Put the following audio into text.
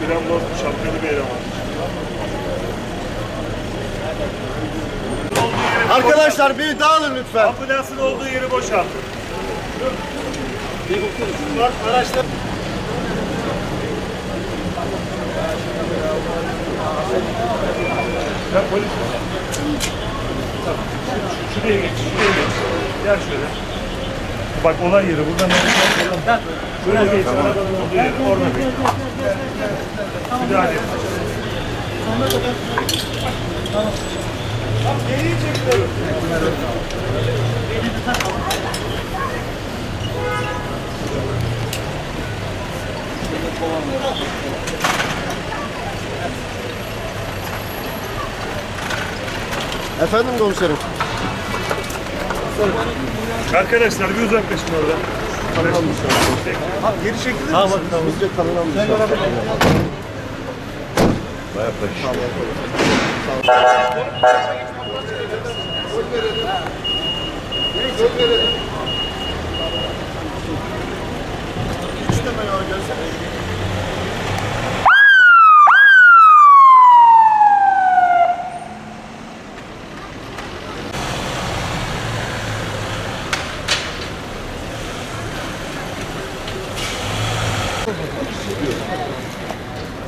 Krem bozmuş, şapkalı bir eleman. Arkadaşlar bir dağılın lütfen. Ambulansın olduğu yeri boşaltın. Bak araçlar. Sen polis Şuraya geç, şuraya geç. Gel şöyle. Bak olay yeri buradan oradan. Efendim komiserim. Arkadaşlar bir uzaklaşın orada tanınamayacağız. Abi geri çekilir tamam, misiniz? Tamam Biz de tanınamayacağız. Bayağı paşi. Tamam. Göl verelim. Göl verelim. Hiç deme ya gelsene.